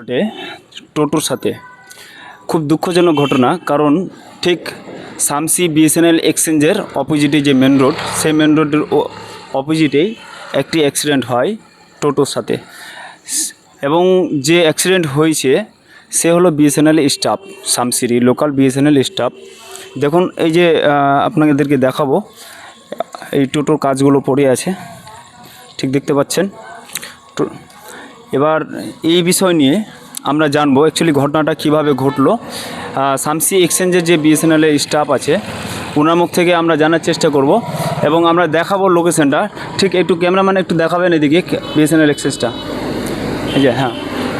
ঘটে টোটোর সাথে। খুব দুঃখজনক ঘটনা, কারণ ঠিক সামসি বিএসএনএল এক্সচেঞ্জের অপোজিটে যে মেন রোড সেই মেন রোডের অপোজিটেই একটি অ্যাক্সিডেন্ট হয় টোটোর সাথে। এবং যে অ্যাক্সিডেন্ট হয়েছে, সে হলো বিএসএনএল স্টাফ সামসিরি লোকাল বিএসএনএল স্টাফ দেখুন, এই যে আপনাদেরকে দেখাবো, এই টোটোর কাজগুলো পড়ে আছে। ঠিক দেখতে পাচ্ছেন? এবার এই বিষয় নিয়ে আমরা জানব অ্যাকচুয়ালি ঘটনাটা কীভাবে ঘটলো। সামসি এক্সচেঞ্জের যে বিএসএনএলের স্টাফ আছে ওনার মুখ থেকে আমরা জানার চেষ্টা করব এবং আমরা দেখাবো লোকেশনটা ঠিক একটু ক্যামেরাম্যান একটু দেখাবেন এদিকে বিএসএনএল এক্সচেঞ্জটা এই যে হ্যাঁ।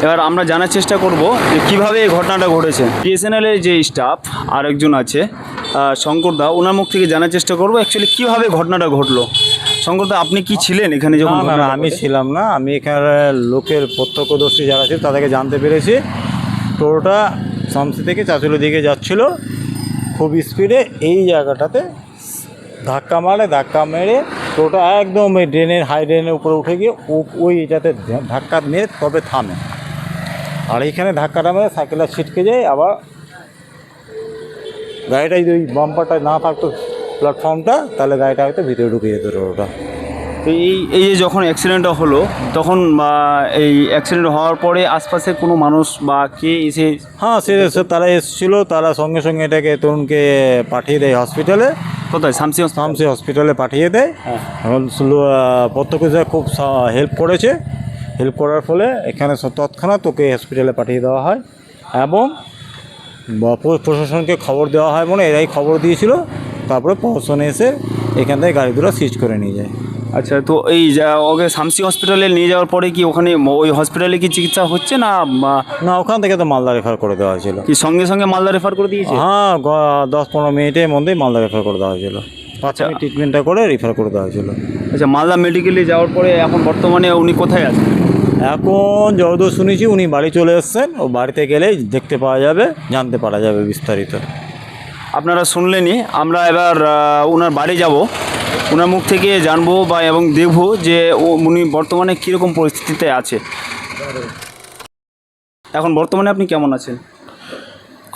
এবার আমরা জানার চেষ্টা করব যে কীভাবে এই ঘটনাটা ঘটেছে। বিএসএনএলের যে স্টাফ আরেকজন আছে শঙ্কর শঙ্করদা ওনার মুখ থেকে জানার চেষ্টা করব অ্যাকচুয়ালি কীভাবে ঘটনাটা ঘটলো। শঙ্করদা আপনি কি ছিলেন এখানে যখন না না না আমি ছিলাম না। আমি এখানে লোকের প্রত্যক্ষদর্শী যারা ছিল তাদেরকে জানতে পেরেছি। টোটোটা শামসি থেকে চাচুলি দিকে যাচ্ছিল। খুব স্পিডে এই জায়গাটাতে ধাক্কা মারে ধাক্কা মেরে টোটোটা একদম এই ড্রেনের হাই ড্রেনের উপরে উঠে গিয়ে ও- ওই এটাতে ধাক্কা মেরে তবে থামে। আর এইখানে ধাক্কাটা মেরে সাইকেলটা ছিটকে যায় আবার গাড়িটা যদি ওই বাম্পারটা না থাকতো প্ল্যাটফর্মটা তাহলে গাড়িটা হয়তো ভিতরে ঢুকে যেত টোটোটা তো এই এই যে যখন অ্যাক্সিডেন্টটা হলো তখন বা এই অ্যাক্সিডেন্ট হওয়ার পরে আশপাশে কোনো মানুষ বা কে এসে হ্যাঁ সে তারা এসেছিল তারা সঙ্গে সঙ্গে এটাকে তরুণকে পাঠিয়ে দেয় হসপিটালে কোথায়? শামসি? শামসি হসপিটালে পাঠিয়ে দেয়। হ্যাঁ। এখন স্লো- খুব হেল্প করেছে। হেল্প করার ফলে এখানে তৎক্ষণাৎ তোকে হসপিটালে পাঠিয়ে দেওয়া হয়। এবং প্রশাসনকে খবর দেওয়া হয় মানে এরাই খবর দিয়েছিল। তারপরে প্রশাসন এসে এখান থেকে গাড়ি দুটো সিজ করে নিয়ে যায়। আচ্ছা তো এই যা- ওকে শামসি হসপিটালে নিয়ে যাওয়ার পরে কি ওখানে ওই হসপিটালে কি চিকিৎসা হচ্ছে না না ওখান থেকে তো মালদা রেফার করে দেওয়া হয়েছিল। কি সঙ্গে সঙ্গে মালদা রেফার করে দিয়েছে? হ্যাঁ দশ পনেরো মিনিটের মধ্যেই মালদা রেফার করে দেওয়া হয়েছিল। আচ্ছা। ট্রিটমেন্টটা করে রেফার করে দেওয়া হয়েছিল। আচ্ছা মালদা মেডিকেলে যাওয়ার পরে এখন বর্তমানে উনি কোথায় আছেন? এখন যতদূর শুনেছি উনি বাড়ি চলে এসেছেন। ও বাড়িতে গেলেই দেখতে পাওয়া যাবে জানতে পারা যাবে বিস্তারিত। আপনারা শুনলেনই, আমরা এবার ওনার বাড়ি যাব। ওনার মুখ থেকে জানব বা এবং দেখব যে উনি বর্তমানে কীরকম পরিস্থিতিতে আছে। এখন বর্তমানে আপনি কেমন আছেন?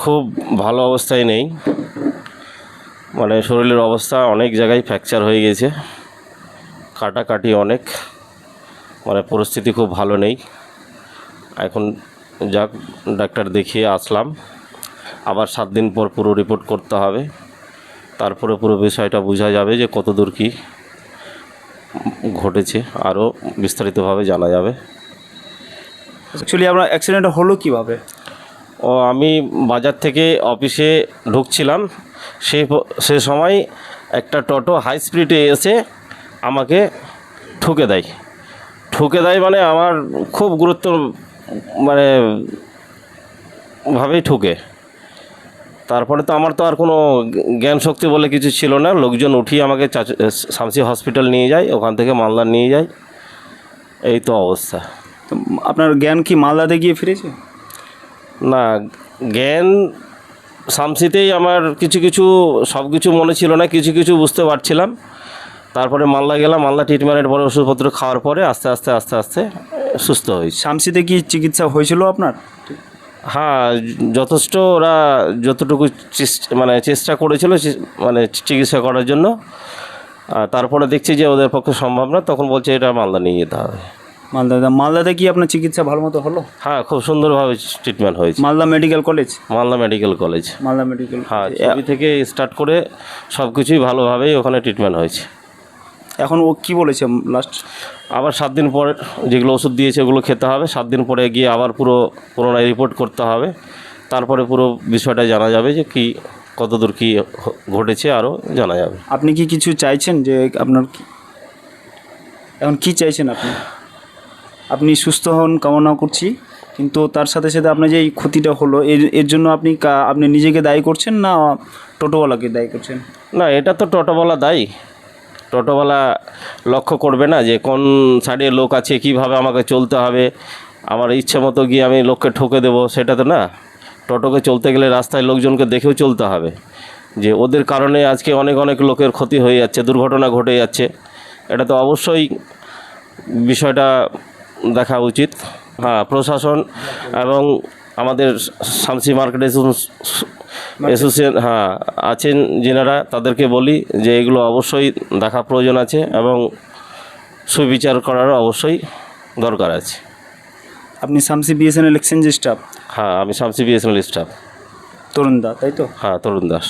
খুব ভালো অবস্থায় নেই। মানে শরীরের অবস্থা অনেক জায়গায় ফ্র্যাকচার হয়ে গেছে। কাটাকাটি অনেক। মানে পরিস্থিতি খুব ভালো নেই। এখন যাক, ডাক্তার দেখিয়ে আসলাম। আবার সাত দিন পর পুরো রিপোর্ট করতে হবে। তারপরে পুরো বিষয়টা বোঝা যাবে যে কতদূর কী ঘটেছে আরও বিস্তারিতভাবে জানা যাবে। অ্যাকচুয়ালি আপনার অ্যাক্সিডেন্ট হলো কীভাবে? ও আমি বাজার থেকে অফিসে ঢুকছিলাম। সে সে সময় একটা টোটো হাই স্পিডে এসে আমাকে ঠুকে দেয়। ঠুকে দেয় মানে আমার খুব গুরুত্ব মানে ভাবেই ঠুকে। তারপরে তো আমার তো আর কোনো জ্ঞান শক্তি বলে কিছু ছিল না। লোকজন উঠিয়ে আমাকে শামসি হসপিটাল নিয়ে যায় ওখান থেকে মালদা নিয়ে যায়। এই তো অবস্থা। তো আপনার জ্ঞান কি মালদাতে গিয়ে ফিরেছে? না জ্ঞান শামসিতেই আমার কিছু কিছু সব কিছু মনে ছিল না কিছু কিছু বুঝতে পারছিলাম। তারপরে মালদা গেলাম মালদা ট্রিটমেন্টের পরে ওষুধপত্র খাওয়ার পরে আস্তে আস্তে আস্তে আস্তে সুস্থ হয়েছে। শামসিতে কি চিকিৎসা হয়েছিল আপনার? হ্যাঁ যথেষ্ট ওরা যতটুকু মানে চেষ্টা করেছিল মানে চিকিৎসা করার জন্য। আর তারপরে দেখছি যে ওদের পক্ষে সম্ভব না তখন বলছে এটা মালদা নিয়ে যেতে হবে। মালদাতে মালদাতে কি আপনার চিকিৎসা ভালো মতো হলো? হ্যাঁ খুব সুন্দরভাবে ট্রিটমেন্ট হয়েছে। Malda medical college Malda medical college Malda medical হ্যাঁ থেকে স্টার্ট করে সব কিছুই ভালোভাবেই ওখানে ট্রিটমেন্ট হয়েছে। এখন ও কি বলেছে লাস্ট আবার সাত দিন পরে যেগুলো ওষুধ দিয়েছে ওগুলো খেতে হবে। সাত দিন পরে গিয়ে আবার পুরো পুরোনায় রিপোর্ট করতে হবে। তারপরে পুরো বিষয়টা জানা যাবে যে কি কতদূর কী ঘটেছে আরও জানা যাবে। আপনি কি কিছু চাইছেন যে আপনার এখন কি চাইছেন আপনি? আপনি সুস্থ হন কামনা করছি কিন্তু তার সাথে সাথে আপনার যে এই ক্ষতিটা হলো এর এর জন্য আপনি আপনি নিজেকে দায়ী করছেন না টোটোওয়ালাকে দায়ী করছেন? না এটা তো টোটোওয়ালা দায়ী। টোটোওয়ালা লক্ষ্য করবে না যে কোন সাইডে লোক আছে, কীভাবে আমাকে চলতে হবে, আমার ইচ্ছে মতো গিয়ে আমি লোককে ঠকে দেবো, সেটা তো না। টোটোকে চলতে গেলে রাস্তায় লোকজনকে দেখেও চলতে হবে যে ওদের কারণে আজকে অনেক অনেক লোকের ক্ষতি হয়ে যাচ্ছে, দুর্ঘটনা ঘটে যাচ্ছে। এটা তো অবশ্যই বিষয়টা দেখা উচিত। হ্যাঁ প্রশাসন এবং আমাদের শামসি মার্কেট অ্যাসোসিয়েশন হ্যাঁ আছেন যেনারা তাদেরকে বলি যে এগুলো অবশ্যই দেখা প্রয়োজন আছে এবং সুবিচার করারও অবশ্যই দরকার আছে। আপনি শামসি বিএসএনএল এক্সচেঞ্জের স্টাফ? হ্যাঁ আমি শামসি বিএসএনএল স্টাফ। তরুণ দা তাই তো? হ্যাঁ তরুণ দাস।